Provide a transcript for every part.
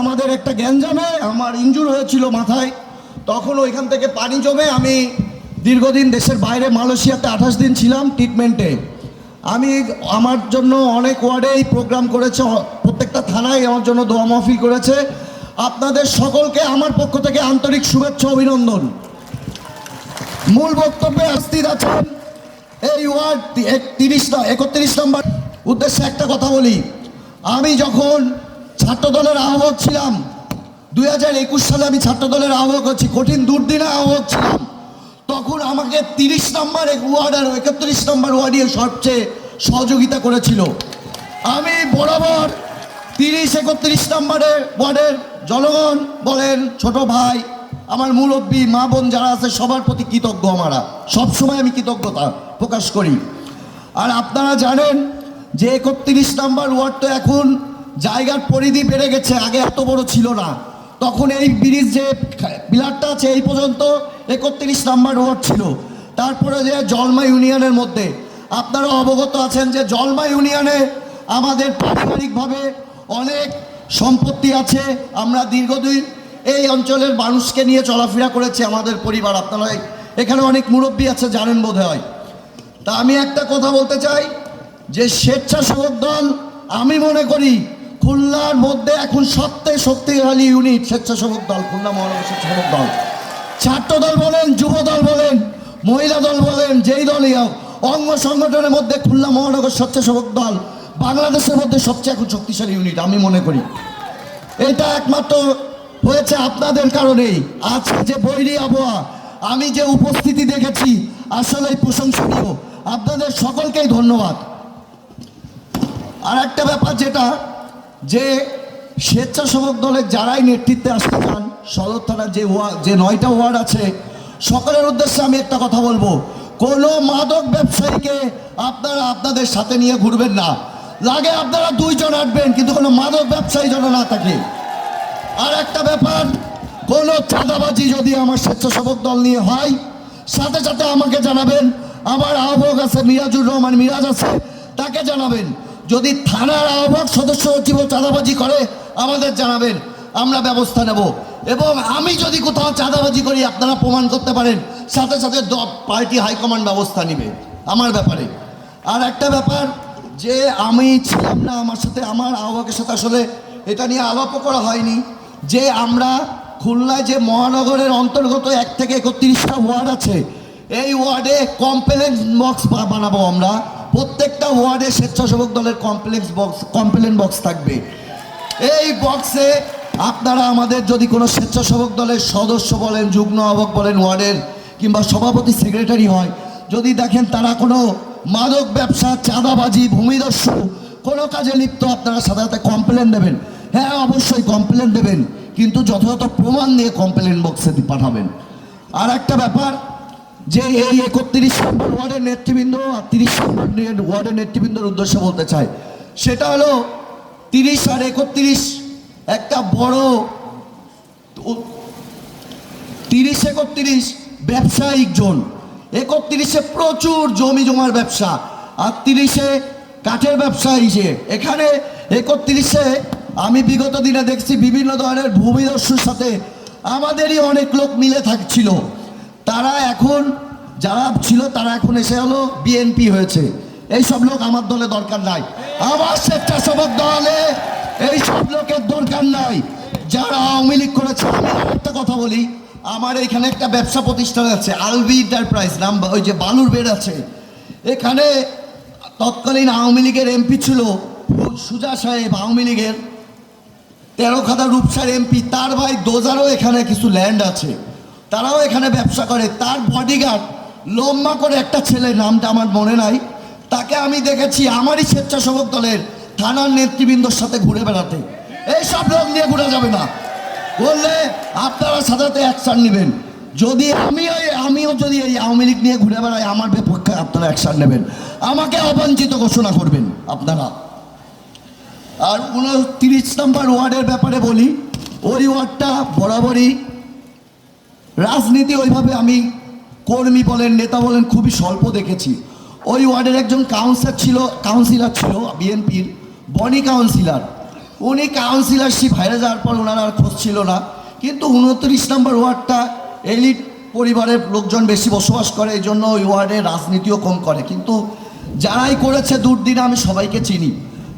আমাদের একটা গ্যাঞ্জামে আমার ইঞ্জুর হয়েছিল মাথায়, তখন ওইখান থেকে পানি জমে আমি দীর্ঘদিন দেশের বাইরে মালয়েশিয়াতে আঠাশ দিন ছিলাম ট্রিটমেন্টে আমি আমার জন্য অনেক ওয়ার্ডেই প্রোগ্রাম করেছে, প্রত্যেকটা থানায় আমার জন্য দোয়া মাহফিল করেছে। আপনাদের সকলকে আমার পক্ষ থেকে আন্তরিক শুভেচ্ছা, অভিনন্দন। মূল বক্তব্যে উপস্থিত আছেন এই ওয়ার্ড তিরিশ একত্রিশ নম্বর। উদ্দেশ্যে একটা কথা বলি। আমি যখন ছাত্রদলের আহ্বায়ক ছিলাম। দুই হাজার একুশ সালে আমি ছাত্রদলের আহ্বায়ক হচ্ছি কঠিন দুর্দিনে আহ্বায়ক ছিলাম। তখন আমাকে তিরিশ নম্বর ওয়ার্ড আর একত্রিশ নম্বর ওয়ার্ডে সবচেয়ে সহযোগিতা করেছিল। আমি বরাবর তিরিশ, একত্রিশ নম্বরে ওয়ার্ডের জনগণ বলেন, ছোট ভাই, আমার মুরব্বী, মা বোন যারা আছে, সবার প্রতি কৃতজ্ঞ আমারা। সবসময় আমি কৃতজ্ঞতা প্রকাশ করি। আর আপনারা জানেন যে একত্রিশ নাম্বার ওয়ার্ড তো এখন জায়গার পরিধি বেড়ে গেছে, আগে এত বড় ছিল না। তখন এই ব্রিজ যে পিলারটা আছে, এই পর্যন্ত একত্রিশ নাম্বার ওয়ার্ড ছিল। তারপরে যে জলমা ইউনিয়নের মধ্যে, আপনারা অবগত আছেন যে জলমা ইউনিয়নে আমাদের পারিবারিকভাবে অনেক সম্পত্তি আছে। আমরা দীর্ঘদিন এই অঞ্চলের মানুষকে নিয়ে চলাফেরা করেছি, আমাদের পরিবার, আপনারা এখানে অনেক মুরব্বী আছে, জানেন বোধ হয় তা আমি একটা কথা বলতে চাই, যে স্বেচ্ছাসেবক দল, আমি মনে করি খুলনার মধ্যে এখন সবথেকে শক্তিশালী ইউনিট স্বেচ্ছাসেবক দল, খুলনা মহানগর স্বেচ্ছাসেবক দল। ছাত্র দল বলেন, যুব দল বলেন, মহিলা দল বলেন, যেই দলই হোক, অঙ্গ সংগঠনের মধ্যে খুলনা মহানগর স্বেচ্ছাসেবক দল, বাংলাদেশের মধ্যে সবচেয়ে এখন শক্তিশালী ইউনিট আমি মনে করি। এটা একমাত্র হয়েছে আপনাদের কারণেই। আজকে যে বৈরী আবহাওয়া, আমি যে উপস্থিতি দেখেছি আসলে প্রশংসনীয়। আপনাদের সকলকেই ধন্যবাদ। আর একটা ব্যাপার যেটা যে স্বেচ্ছাসেবক দলের যারাই নেতৃত্বে আসতে চান সদর থানার যে ওয়ার্ড যে নয়টা ওয়ার্ড আছে, সকলের উদ্দেশ্যে আমি একটা কথা বলব। কোনো মাদক ব্যবসায়ীকে আপনারা আপনাদের সাথে নিয়ে ঘুরবেন না। লাগে আপনারা দুইজন আসবেন, কিন্তু কোনো মাদক ব্যবসায়ী যেন না থাকে। আর একটা ব্যাপার, কোনো চাঁদাবাজি যদি আমার স্বেচ্ছাসেবক দল নিয়ে হয়, সাথে সাথে আমাকে জানাবেন। আমার আহ্বায়ক আছে, মিরাজুর রহমান মিরাজ আছে, তাকে জানাবেন। যদি থানার আহ্বায়ক সদস্য সচিব চাঁদাবাজি করে, আমাদের জানাবেন, আমরা ব্যবস্থা নেব। এবং আমি যদি কোথাও চাঁদাবাজি করি, আপনারা প্রমাণ করতে পারেন, সাথে সাথে পার্টি হাইকমান্ড ব্যবস্থা নেবে, আমার ব্যাপারে। আর একটা ব্যাপার, যে আমি ছিলাম না আমার সাথে, আমার আহ্বায়কের সাথে আসলে এটা নিয়ে আলাপও করা হয়নি। যে আমরা খুলনায় যে মহানগরের অন্তর্গত এক থেকে একত্রিশটা ওয়ার্ড আছে, এই ওয়ার্ডে কমপ্লেন বক্স বানাবো আমরা। প্রত্যেকটা ওয়ার্ডে স্বেচ্ছাসেবক দলের কমপ্লেক্স বক্স কমপ্লেন বক্স থাকবে। এই বক্সে আপনারা আমাদের যদি কোনো স্বেচ্ছাসেবক দলের সদস্য বলেন, যুগ্ম আহ্বক বলেন, ওয়ার্ডের কিংবা সভাপতি সেক্রেটারি হয়, যদি দেখেন তারা কোনো মাদক ব্যবসা, চাঁদাবাজি, ভূমিদস্যু, কোনো কাজে লিপ্ত, আপনারা সাধারণত কমপ্লেন দেবেন। হ্যাঁ অবশ্যই কমপ্লেন দেবেন, কিন্তু যথাযথ প্রমাণ নিয়ে কমপ্লেন বক্সে পাঠাবেন। আর একটা ব্যাপার যে এই একত্রিশ নম্বর ওয়ার্ডের নেতৃবৃন্দ আর তিরিশ নম্বর ওয়ার্ডের নেতৃবৃন্দর উদ্দেশ্য বলতে চাই সেটা হলো তিরিশ আর একত্রিশ একটা বড় তিরিশ একত্রিশ ব্যবসায়িক জোন। একত্রিশে প্রচুর জমি জমার ব্যবসা আর তিরিশে কাঠের ব্যবসা হিসেবে এখানে একত্রিশে আমি বিগত দিনে দেখছি বিভিন্ন ধরনের ভূমিদস্যুর সাথে আমাদেরই অনেক লোক মিলে থাকছিল। তারা এখন যারা ছিল, তারা এখন এসে হলো বিএনপি হয়েছে। এইসব লোক আমার দলে দরকার নাই। আমার স্বেচ্ছাসেবক দলে এই সব লোকের দরকার নাই। যারা আওয়ামী লীগ করেছে, আমি একটা কথা বলি, আমার এখানে একটা ব্যবসা প্রতিষ্ঠান আছে আলবি এন্টারপ্রাইজ নাম ওই যে বালুর বেড আছে। এখানে তৎকালীন আওয়ামী লীগের এমপি ছিল, সুজা সাহেব আওয়ামী লীগের। তেরো খাদা রূপসার এমপি তার ভাই দোজারও এখানে কিছু ল্যান্ড আছে। তারাও এখানে ব্যবসা করে। তার বডিগার্ড লম্বা করে একটা ছেলে নামটা আমার মনে নাই। তাকে আমি দেখেছি আমারই স্বেচ্ছাসেবক দলের থানার নেতৃবৃন্দর সাথে ঘুরে বেড়াতে। এইসব লোক নিয়ে ঘুরে যাবে না। বললে আপনারা সাথে অ্যাকশন নেবেন। যদি আমি ওই আমিও যদি এই আওয়ামী লীগ নিয়ে ঘুরে বেড়াই, আমার বিপক্ষে আপনারা অ্যাকশন নেবেন। আমাকে অবাঞ্ছিত ঘোষণা করবেন আপনারা। আর উনত্রিশ নম্বর ওয়ার্ডের ব্যাপারে বলি, ওই ওয়ার্ডটা বরাবরই রাজনীতি ওইভাবে আমি কর্মী বলেন, নেতা বলেন, খুবই স্বল্প দেখেছি। ওই ওয়ার্ডের একজন কাউন্সিলর ছিল কাউন্সিলর ছিল বিএনপির, বনি কাউন্সিলর উনি কাউন্সিলরশিপ হারিয়ে যাওয়ার পর ওনার আর খোঁজ ছিল না। কিন্তু উনত্রিশ নম্বর ওয়ার্ডটা এলিট পরিবারের লোকজন বেশি বসবাস করে, এই জন্য ওই ওয়ার্ডে রাজনীতিও কম করে। কিন্তু যারাই করেছে দুর্দিনে, আমি সবাইকে চিনি।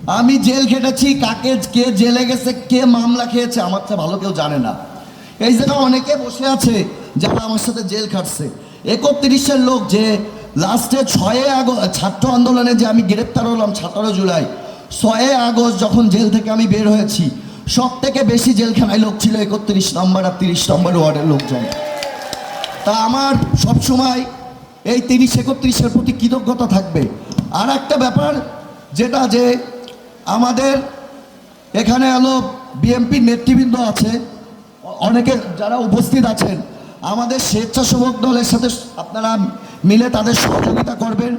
আমি জেল খেটেছি, কাকে, কে জেলে গেছে, কে মামলা খেয়েছে, আমার চেয়ে ভালো কেউ জানে না। এই জায়গায় অনেকে বসে আছে যারা আমার সাথে জেল খাটছে। একত্রিশের লোক যে লাস্টে ছয়ে আগস্ট, ছাত্র আন্দোলনে যে আমি গ্রেপ্তার হলাম সতেরো জুলাই, ছয়ে আগস্ট যখন জেল থেকে আমি বের হয়েছি, সব থেকে বেশি জেলখানায় লোক ছিল একত্রিশ নম্বর আর তিরিশ নম্বর ওয়ার্ডের লোকজন। তা আমার সব সময় এই তিরিশ, একত্রিশের প্রতি কৃতজ্ঞতা থাকবে। আর একটা ব্যাপার যেটা যে আমাদের এখানে হলো বিএমপি নেতৃবৃন্দ আছে অনেকে যারা উপস্থিত আছেন, আমাদের স্বেচ্ছাসেবক দলের সাথে আপনারা মিলে তাদের সহযোগিতা করবেন।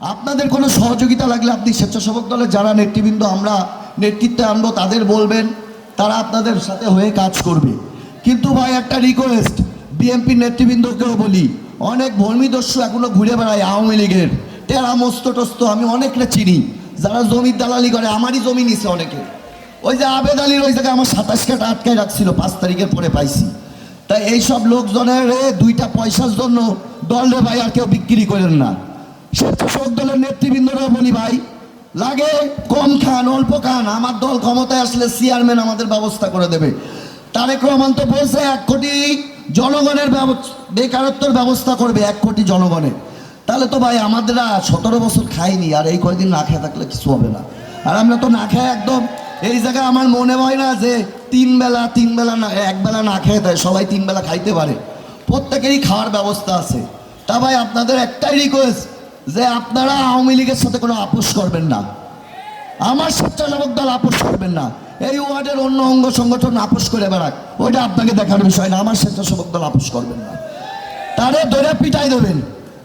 আপনাদের কোনো সহযোগিতা লাগলে আপনি স্বেচ্ছাসেবক দলের যারা নেতৃবৃন্দ, আমরা নেতৃত্বে আনব, তাদের বলবেন, তারা আপনাদের সাথে হয়ে কাজ করবে। কিন্তু ভাই, একটা রিকোয়েস্ট বিএনপি নেতৃবৃন্দকেও বলি, অনেক ভূমিদস্যু এখনও ঘুরে বেড়ায় আওয়ামী লীগের। টেরা মস্ত টস্ত, আমি অনেকটা চিনি। যারা জমির দালালি করে, আমারই জমি নিছে অনেকে। ওই যে আবেদ আলীর ওই জায়গায় আমার সাতাশ কাটা আটকায় রাখছিল, পাঁচ তারিখের পরে পাইছি। তাই এইসব লোকজনের দুইটা পয়সার জন্য দল রে ভাই আর কেউ বিক্রি করেন না। স্বেচ্ছাসেবক দলের নেতৃবৃন্দরা বলি, ভাই, লাগে কম খান, অল্প খান, আমার দল ক্ষমতায় আসলে চেয়ারম্যান আমাদের ব্যবস্থা করে দেবে। তারেক রহমান তো বলছে, এক কোটি জনগণের বেকারত্বর ব্যবস্থা করবে, এক কোটি জনগণের। তাহলে তো ভাই, আমাদের সতেরো বছর খাইনি, আর এই কয়দিন না খেয়ে থাকলে কিছু হবে না। আর আমরা তো না খেয়ে একদম এই জায়গায় আমার মনে হয় না যে তিন বেলা তিন বেলা না, এক বেলা না খেয়ে দেয়, সবাই তিন বেলা খাইতে পারে। প্রত্যেকেরই খাওয়ার ব্যবস্থা আছে। তা ভাই, আপনাদের একটাই রিকোয়েস্ট যে আপনারা আওয়ামী লীগের সাথে কোনো আপোষ করবেন না। আমার স্বেচ্ছাসেবক দল আপোষ করবেন না। এই ওয়ার্ডের অন্য অঙ্গ সংগঠন আপোষ করে বেড়াক। ওইটা আপনাকে দেখার বিষয় না, আমার স্বেচ্ছাসেবক দল আপোষ করবেন না। তারে ধরে পিটাই দেবেন।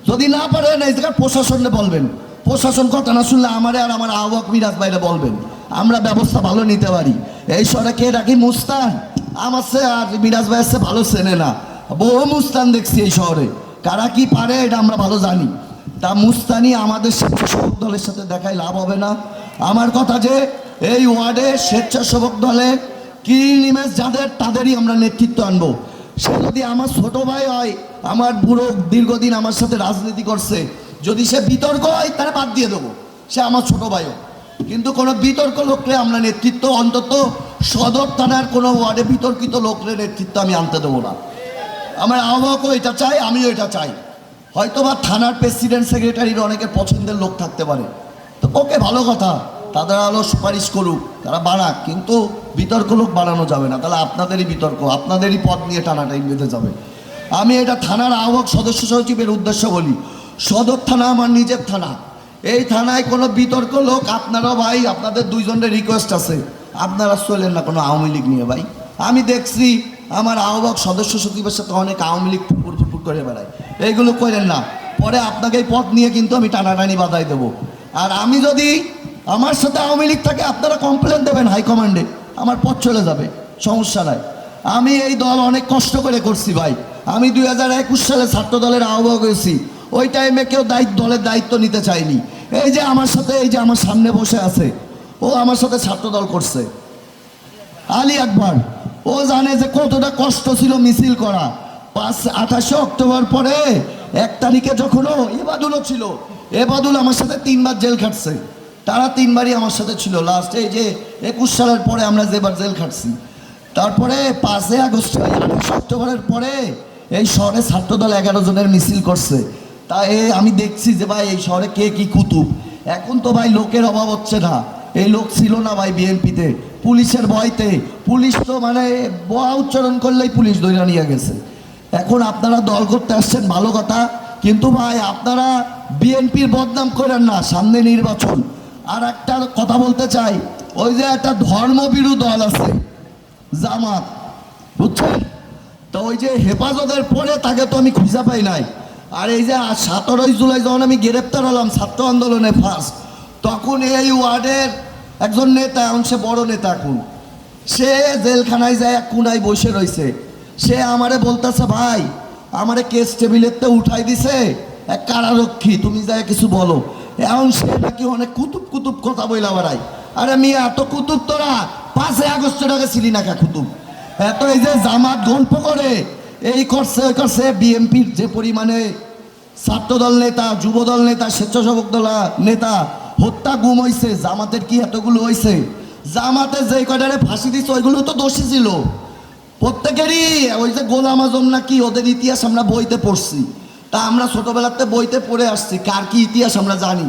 যদি না পারেন, এই জায়গায় প্রশাসনে বলবেন। প্রশাসন কথা না শুনলে আমারে আর আমার আহ্বক মিরাজ বাইরে বলবেন। আমরা ব্যবস্থা ভালো নিতে পারি। এই সড়কে রাখি মুস্তান। আমার সে আর বিরাজ ভাইয়ের সে ভালো চেনে না। বহু মুস্তান দেখছি এই শহরে। কারা কি পারে এটা আমরা ভালো জানি। তা মুস্তানি আমাদের স্বেচ্ছাসেবক দলের সাথে দেখায় লাভ হবে না। আমার কথা যে এই ওয়ার্ডে স্বেচ্ছাসেবক দলে কি নিমেষ যাদের, তাদেরই আমরা নেতৃত্ব আনব। সে যদি আমার ছোট ভাই হয়, আমার বুড়ো দীর্ঘদিন আমার সাথে রাজনীতি করছে, যদি সে বিতর্ক হয়, তাহলে বাদ দিয়ে দেবো। সে আমার ছোট ভাই ভাইও কিন্তু কোনো বিতর্ক লোকরে আমরা নেতৃত্ব, অন্তত সদর থানার কোনো ওয়ার্ডে বিতর্কিত লোকরে নেতৃত্ব আমি আনতে দেবো না। আমার আহ্বায়কও এটা চাই আমিও এটা চাই। হয়তো বা থানার প্রেসিডেন্ট, সেক্রেটারির অনেকে পছন্দের লোক থাকতে পারে। তো ওকে ভালো কথা, তাদের আলো সুপারিশ করুক, তারা বানাক কিন্তু বিতর্ক লোক বানানো যাবে না। তাহলে আপনাদেরই বিতর্ক, আপনাদেরই পদ নিয়ে টানাটাই বেঁধে যাবে। আমি এটা থানার আহ্বক সদস্য সচিবের উদ্দেশ্য বলি। সদর থানা আমার নিজের থানা। এই থানায় কোনো বিতর্ক লোক আপনারা ভাই, আপনাদের দুইজনের রিকোয়েস্ট আছে। আপনারা চলেন না কোনো আওয়ামী লীগ নিয়ে ভাই। আমি দেখছি আমার আহ্বক সদস্য সচিবের সাথে অনেক আওয়ামী লীগ ফুপুর ফুপুর করে বেড়ায়। এইগুলো করেন না। পরে আপনাকে এই পথ নিয়ে কিন্তু আমি টানাটানি বাধাই দেবো। আর আমি যদি আমার সাথে আওয়ামী লীগ থাকে, আপনারা কমপ্লেন দেবেন হাইকমান্ডে আমার পথ চলে যাবে, সমস্যা নাই। আমি এই দল অনেক কষ্ট করে করছি ভাই। আমি দুই হাজার একুশ সালে ছাত্র দলের আহ্বায়ক হয়েছি। ওই টাইমে কেউ দায়িত্ব, দলের দায়িত্ব নিতে চায়নি। এই যে আমার সাথে, এই যে আমার সামনে বসে আছে, ও আমার সাথে ছাত্র দল করছে। আলী আকবর, ও জানে যে কতটা কষ্ট ছিল মিছিল করা। পাঁচ, আঠাশে অক্টোবর পরে, এক তারিখে যখন ও এবাদুলও ছিল, এবাদুল আমার সাথে তিনবার জেল খাটছে। তারা তিনবারই আমার সাথে ছিল। লাস্ট এই যে একুশ সালের পরে আমরা যেবার জেল খাটছি। তারপরে পাঁচই আগস্ট আঠাশে অক্টোবরের পরে এই শহরে ছাত্রদল এগারো জনের মিছিল করছে। তা এ আমি দেখছি যে ভাই এই শহরে কে কি কুতুব। এখন তো ভাই লোকের অভাব হচ্ছে না। এই লোক ছিল না ভাই বিএনপিতে। পুলিশের ভয়তে। পুলিশ তো মানে বয়া উচ্চারণ করলেই পুলিশ ধরে নিয়ে গেছে। এখন আপনারা দল করতে আসছেন ভালো কথা। কিন্তু ভাই আপনারা বিএনপির বদনাম করেন না সামনে নির্বাচন। আর একটা কথা বলতে চাই, ওই যে একটা ধর্মবিরু দল আছে, জামাত, বুঝছেন? তো ওই যে হেফাজতের পরে তাকে তো আমি খুঁজে পাই নাই। আর এই যে সতেরোই জুলাই যখন আমি গ্রেপ্তার হলাম ছাত্র আন্দোলনে ফার্স্ট তখন এই ওয়ার্ডের একজন নেতা, এখন সে বড় নেতা এখন। সে জেলখানায় যায়, এক কোনায় বসে রয়েছে। সে আমারে বলতেছে, ভাই, আমারে কেস টেবিলের তো উঠাই দিছে। এক কারারক্ষী, তুমি যায় কিছু বলো। এখন সে নাকি অনেক কুতুব কুতুব কথা বইলা বেড়াই আরে মিয়া, এত কুতুব তোরা? পাঁচে আগস্টের আগে ছিলি না কা কুতুব? এত এই যে জামাত গল্প করে এই করছে ওই করছে বিএনপির যে পরিমাণে ছাত্রদল নেতা, যুবদল নেতা, স্বেচ্ছাসেবক দল নেতা, হত্যা গুম হয়েছে জামাতের কি এতগুলো হয়েছে জামাতের যে কয়টারে ফাঁসি দিচ্ছে ওইগুলো তো দোষী ছিল। প্রত্যেকেরই ওই যে গোলাম আজম নাকি ওদের ইতিহাস আমরা বইতে পড়ছি। তা আমরা ছোটবেলাতে বইতে পড়ে আসছি, কার কি ইতিহাস আমরা জানি।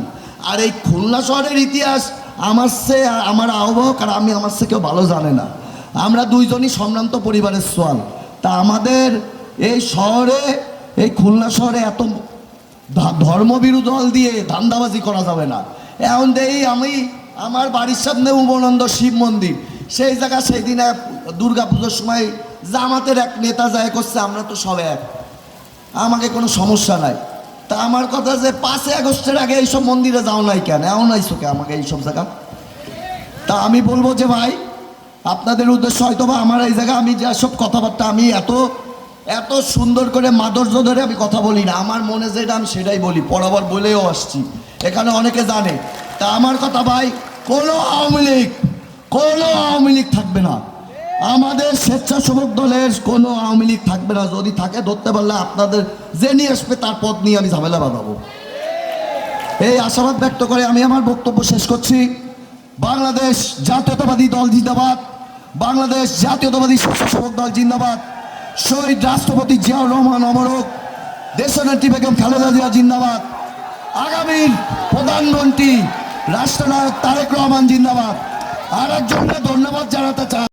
আর এই খুলনা শহরের ইতিহাস আমার সে, আমার আহ্বায়ক আর আমি, আমার সে কেউ ভালো জানে না। আমরা দুইজনই সম্ভ্রান্ত পরিবারের সোয়াল। তা আমাদের এই শহরে, এই খুলনা শহরে এত ধ- ধর্মবিরোধী দল দিয়ে ধান্দাবাজি করা যাবে না। এখন দেই আমি আমার বাড়ির সামনে উমানন্দ শিব মন্দির। সেই জায়গা সেই দিনে দুর্গা পুজোর সময় জামাতের এক নেতা যায় করছে, আমরা তো সব এক। আমাকে কোনো সমস্যা নাই। তা আমার কথা যে পাঁচই আগস্টের আগে এইসব মন্দিরে যাও নাই কেন? এমন আইসো কে আমাকে এইসব জায়গা? তা আমি বলব যে ভাই আপনাদের উদ্দেশ্য হয়তো বা আমার এই জায়গায় আমি যেসব কথাবার্তা, আমি এত এত সুন্দর করে মাদর্য ধরে আমি কথা বলি না। আমার মনে যেটা আমি সেটাই বলি পরাবার বলেও আসছি। এখানে অনেকে জানে। তা আমার কথা ভাই, কোনো আওয়ামী লীগ, কোনো আওয়ামী লীগ থাকবে না। আমাদের স্বেচ্ছাসেবক দলের কোনো আওয়ামী লীগ থাকবে না। যদি থাকে ধরতে পারলে আপনাদের যে নিয়ে আসবে তার পথ নিয়ে আমি ঝামেলা বাঁধাবো। এই আশাবাদ ব্যক্ত করে আমি আমার বক্তব্য শেষ করছি। বাংলাদেশ জাতীয়তাবাদী দল জিন্দাবাদ। বাংলাদেশ জাতীয়তাবাদী স্বেচ্ছাসেবক দল জিন্দাবাদ। শহীদ রাষ্ট্রপতি জিয়াউর রহমান অমরক। দেশনেত্রী বেগম খালেদা জিয়া জিন্দাবাদ। আগামী প্রধানমন্ত্রী, রাষ্ট্রনায়ক তারেক রহমান জিন্দাবাদ। আর একজনকে ধন্যবাদ জানাতে চাই।